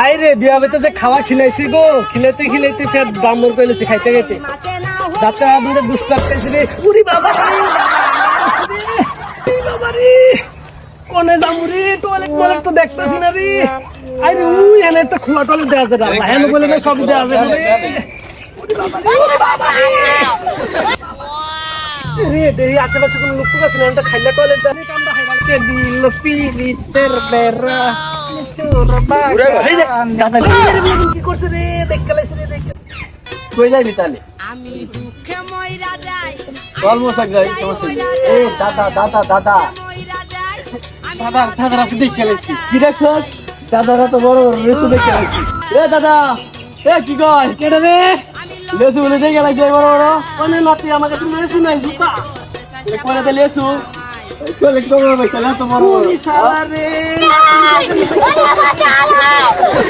I রে বিয়া বেতে যে খাওয়া খিলাইছি গো। খিলাইতে খিলাইতে ফের ব্রাহ্মণ কইলেছি খাইতে খাইতে। দাঁতে আপনি বুঝতে পারতেছি রে। উরি বাবা বাবা রে কোনে যাব রে টয়লেট মলেট তো দেখতেছি না রে। আই রে উই এনে একটা খোলা টয়লেট দেওয়া যায় না হেন বলে না সবই দেওয়া যায় রে উরি বাবা রে, রে। আশেপাশে কোনো লোক আছে না একটা খাইলা টয়লেট দেয়। কামটা খাইলা। কে দিল পিরিতের বেরা কি করছে রে? দেখ গেলাইছে রে দেখ কই যাবি তাহলে? আমি দুঃখে ময়রা যাই চল মোসাক যাই এ দাদা। দাদা দাদা ময়রা যাই আমি দাদা দাদা রাখতে দেখে খেলেছি কি দেখছ দাদারা তো বড় বড় লেসু দেখে খেলেছি এ দাদা। এ কি কয়? কেডা রে? লেসু বলে দেখে লাগছে বড় বড়। কোনে নাতি আমাকে তুমি মেরেছি নাই জুতা করে দে লেসু কলে কবে ভাই তাহলে তো বড় বড় শালা রে